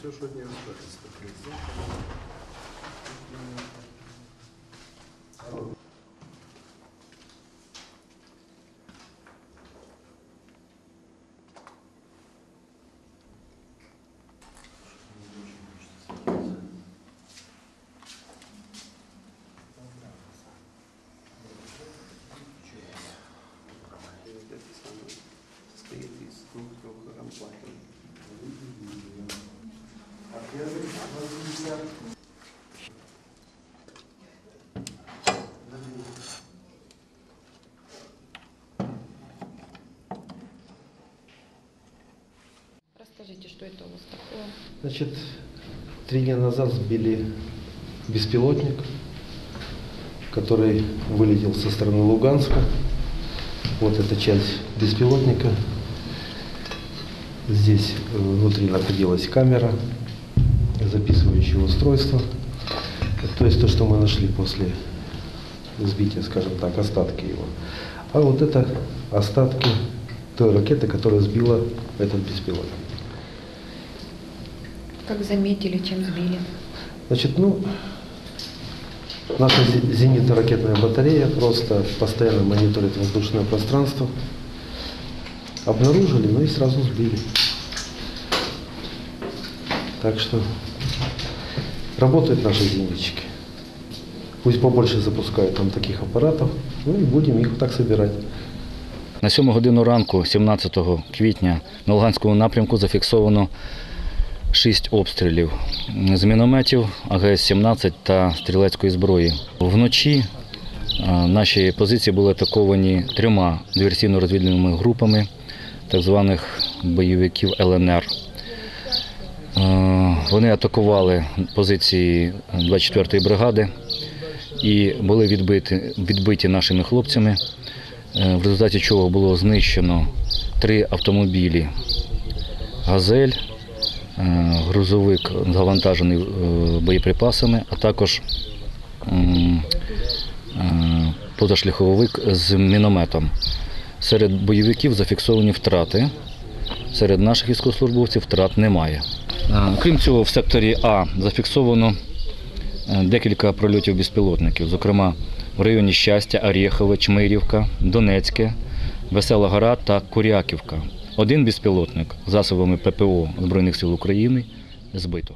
Все, не осталось. таке. Состоит из двух трех Расскажите, что это у вас такое? Значит, три дня назад сбили беспилотник, который вылетел со стороны Луганска. Вот эта часть беспилотника. Здесь э, внутри находилась камера, записывающее устройство. То есть то, что мы нашли после сбития, скажем так, остатки его. А вот это остатки той ракеты, которая сбила этот беспилотник. Как заметили, чем сбили? Значит, ну, наша зенитно-ракетная батарея просто постоянно мониторит воздушное пространство. Обнаружили, ну и сразу сбили. Так что работают наши зенитчики. Пусть побольше запускают там таких аппаратов, ну и будем их так собирать. На 7 годину ранку, 17 квітня, на Луганському напрямку зафіксовано 6 обстрілів з мінометів АГС-17 та стрілецької зброї. Вночі е, наші позиції були атаковані трьома диверсійно-розвідувальними групами так званих бойовиків ЛНР. Е, Вони атакували позиції 24-ї бригади і були відбиті, відбиті нашими хлопцями, е, в результаті чого було знищено три автомобілі Газель, е, грузовик завантажений боєприпасами, а також позашляховик з мінометом. Серед бойовиків зафіксовані втрати. Серед наших військовослужбовців втрат немає. Крім цього, в секторі А зафіксовано е, декілька прольотів безпілотників, зокрема в районі Щастя, Орєхове, Чмирівка, Донецьке, Весела Гора та Куряківка. Один безпілотник засобами ППО Збройних сил України збито.